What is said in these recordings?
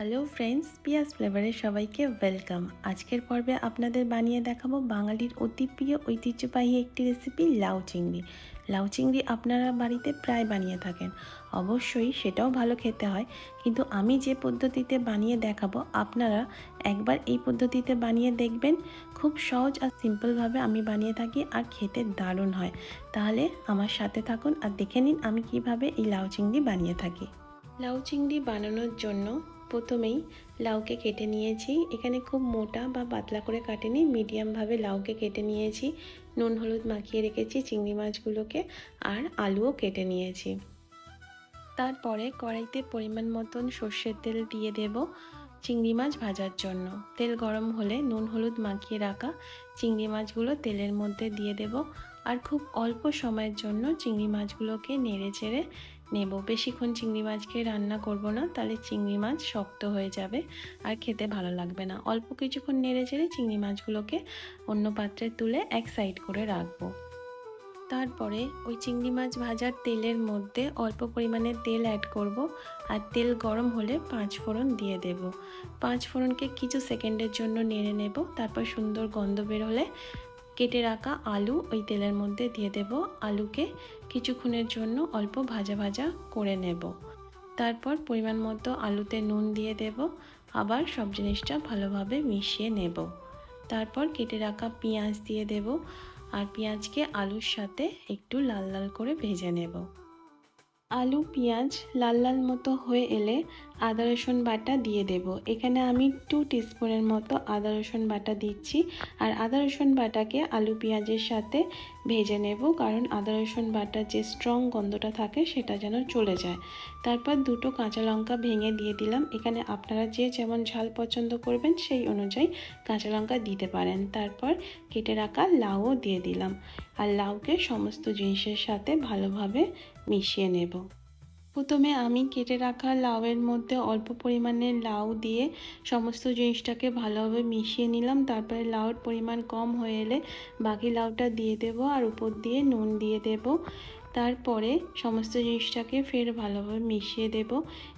Hello friends পিয়াস ফ্লেভারের সবাইকে welcome আজকের পর্বে আপনাদের বানিয়ে দেখাবো বাঙালির অতি প্রিয় ঐতিহ্যবাহী একটি রেসিপি লাউ চিংড়ি। লাউ চিংড়ি আপনারা বাড়িতে প্রায় বানিয়ে থাকেন। অবশ্যই সেটাও ভালো খেতে হয়। কিন্তু আমি যে পদ্ধতিতে বানিয়ে দেখাবো, আপনারা একবার এই পদ্ধতিতে বানিয়ে দেখবেন। খুব সহজ আর সিম্পলভাবে আমি বানিয়ে থাকি আর খেতে দারুণ হয়। তাহলে আমার সাথে থাকুন আর দেখে নিন আমি কীভাবে এই লাউ চিংড়ি বানিয়ে থাকি। লাউ চিংড়ি বানানোর জন্য প্রথমেই লাউকে কেটে নিয়েছি। এখানে খুব মোটা বা পাতলা করে কাটেনি, মিডিয়ামভাবে লাউকে কেটে নিয়েছি। নুন, হলুদ মাখিয়ে রেখেছি চিংড়ি মাছগুলোকে আর আলুও কেটে নিয়েছি। তারপরে কড়াইতে পরিমাণ মতন সর্ষের তেল দিয়ে দেব চিংড়ি মাছ ভাজার জন্য। তেল গরম হলে নুন, হলুদ মাখিয়ে রাখা চিংড়ি মাছগুলো তেলের মধ্যে দিয়ে দেব। আর খুব অল্প সময়ের জন্য চিংড়ি মাছগুলোকে নেড়ে চেড়ে নেব। বেশিক্ষণ চিংড়ি মাছকে রান্না করব না, তাহলে চিংড়ি মাছ শক্ত হয়ে যাবে আর খেতে ভালো লাগবে না। অল্প কিছুক্ষণ নেড়ে চেড়ে চিংড়ি মাছগুলোকে অন্য পাত্রে তুলে এক সাইড করে রাখব। তারপরে ওই চিংড়ি মাছ ভাজার তেলের মধ্যে অল্প পরিমাণে তেল অ্যাড করব আর তেল গরম হলে পাঁচ ফোড়ন দিয়ে দেব। পাঁচ ফোড়নকে কিছু সেকেন্ডের জন্য নেড়ে নেব, তারপর সুন্দর গন্ধ বের হলে কেটে রাখা আলু ওই তেলের মধ্যে দিয়ে দেব। আলুকে কিছুক্ষণের জন্য অল্প ভাজা ভাজা করে নেব। তারপর পরিমাণ মতো আলুতে নুন দিয়ে দেব। আবার সব জিনিসটা ভালোভাবে মিশিয়ে নেব। তারপর কেটে রাখা পেঁয়াজ দিয়ে দেব। আর পেঁয়াজকে আলুর সাথে একটু লাল লাল করে ভেজে নেব। আলু পেঁয়াজ লাল লাল মতো হয়ে এলে আদা, রসুন বাটা দিয়ে দেব। এখানে আমি টু টিস্পুনের মতো আদা, রসুন বাটা দিচ্ছি। আর আদা, রসুন বাটাকে আলু, পেঁয়াজের সাথে ভেজে নেব, কারণ আদা, রসুন বাটার যে স্ট্রং গন্ধটা থাকে সেটা যেন চলে যায়। তারপর দুটো কাঁচা লঙ্কা ভেঙে দিয়ে দিলাম। এখানে আপনারা যে যেমন ঝাল পছন্দ করবেন, সেই অনুযায়ী কাঁচা লঙ্কা দিতে পারেন। তারপর কেটে রাখা লাউও দিয়ে দিলাম। আর লাউকে সমস্ত জিনিসের সাথে ভালোভাবে মিশিয়ে নেব। প্রথমে আমি কেটে রাখা লাউয়ের মধ্যে অল্প পরিমাণে লাউ দিয়ে সমস্ত জিনিসটাকে ভালোভাবে মিশিয়ে নিলাম। তারপরে লাউয়ের পরিমাণ কম হয়ে এলে বাকি লাউটা দিয়ে দেব আর উপর দিয়ে নুন দিয়ে দেব। তারপরে সমস্ত জিনিসটাকে ফের ভালোভাবে মিশিয়ে দেব।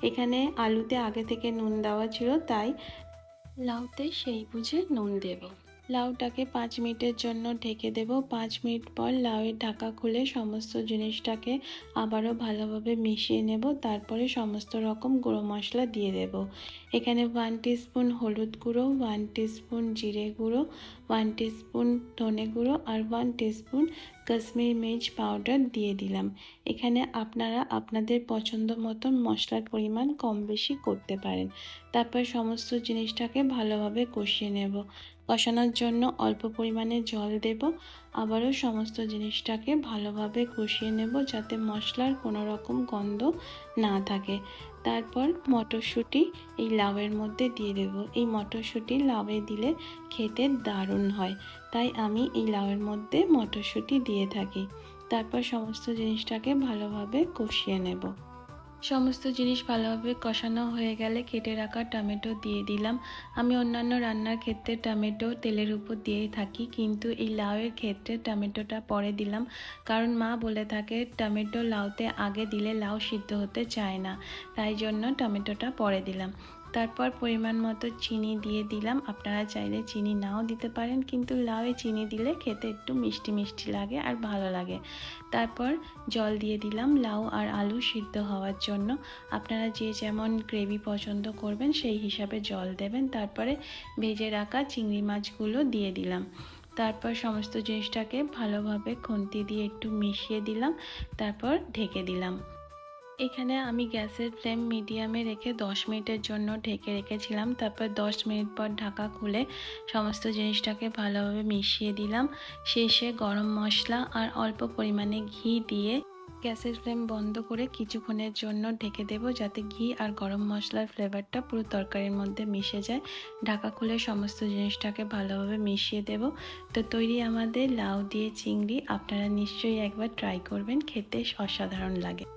এখানে আলুতে আগে থেকে নুন দেওয়া ছিল, তাই লাউতে সেই বুঝে নুন দেব। লাউটাকে পাঁচ মিনিটের জন্য ঢেকে দেব। পাঁচ মিনিট পর লাউয়ের ঢাকা খুলে সমস্ত জিনিসটাকে আবারও ভালোভাবে মিশিয়ে নেব। তারপরে সমস্ত রকম গুঁড়ো মশলা দিয়ে দেব। এখানে ওয়ান স্পুন হলুদ গুঁড়ো ওয়ান স্পুন জিরে গুঁড়ো ওয়ান স্পুন ধনে গুঁড়ো আর ওয়ান স্পুন কাশ্মীর মির্চ পাউডার দিয়ে দিলাম। এখানে আপনারা আপনাদের পছন্দ মতন মশলার পরিমাণ কম বেশি করতে পারেন। তারপর সমস্ত জিনিসটাকে ভালোভাবে কষিয়ে নেব। কষানোর জন্য অল্প পরিমাণে জল দেব। আবারও সমস্ত জিনিসটাকে ভালোভাবে কষিয়ে নেব যাতে মশলার কোনো রকম গন্ধ না থাকে। তারপর মটরশুঁটি এই লাউয়ের মধ্যে দিয়ে দেব। এই মটরশুঁটি লাউয়ে দিলে খেতে দারুণ হয়। তাই আমি এই লাউয়ের মধ্যে মটরশুঁটি দিয়ে থাকি। তারপর সমস্ত জিনিসটাকে ভালোভাবে কষিয়ে নেব। সমস্ত জিনিস ভালোভাবে কষানো হয়ে গেলে কেটে রাখা টমেটো দিয়ে দিলাম। আমি অন্যান্য রান্নার ক্ষেত্রে টমেটো তেলের উপর দিয়েই থাকি, কিন্তু এই লাউয়ের ক্ষেত্রে টমেটোটা পরে দিলাম। কারণ মা বলে থাকে, টমেটো লাউতে আগে দিলে লাউ সিদ্ধ হতে চায় না। তাই জন্য টমেটোটা পরে দিলাম। তারপর পরিমাণ মতো চিনি দিয়ে দিলাম। আপনারা চাইলে চিনি নাও দিতে পারেন, কিন্তু লাউয়ে চিনি দিলে খেতে একটু মিষ্টি মিষ্টি লাগে আর ভালো লাগে। তারপর জল দিয়ে দিলাম লাউ আর আলু সিদ্ধ হওয়ার জন্য। আপনারা যে যেমন গ্রেভি পছন্দ করবেন, সেই হিসাবে জল দেবেন। তারপরে ভেজে রাখা চিংড়ি মাছগুলো দিয়ে দিলাম। তারপর সমস্ত জিনিসটাকে ভালোভাবে খুন্তি দিয়ে একটু মিশিয়ে দিলাম। তারপর ঢেকে দিলাম। এখানে আমি গ্যাসের ফ্লেম মিডিয়ামে রেখে দশ মিনিটের জন্য ঢেকে রেখেছিলাম। তারপর দশ মিনিট পর ঢাকা খুলে সমস্ত জিনিসটাকে ভালোভাবে মিশিয়ে দিলাম। শেষে গরম মশলা আর অল্প পরিমাণে ঘি দিয়ে গ্যাসের ফ্লেম বন্ধ করে কিছুক্ষণের জন্য ঢেকে দেব যাতে ঘি আর গরম মশলার ফ্লেভারটা পুরো তরকারির মধ্যে মিশে যায়। ঢাকা খুলে সমস্ত জিনিসটাকে ভালোভাবে মিশিয়ে দেব। তো তৈরি আমাদের লাউ দিয়ে চিংড়ি। আপনারা নিশ্চয়ই একবার ট্রাই করবেন, খেতে অসাধারণ লাগে।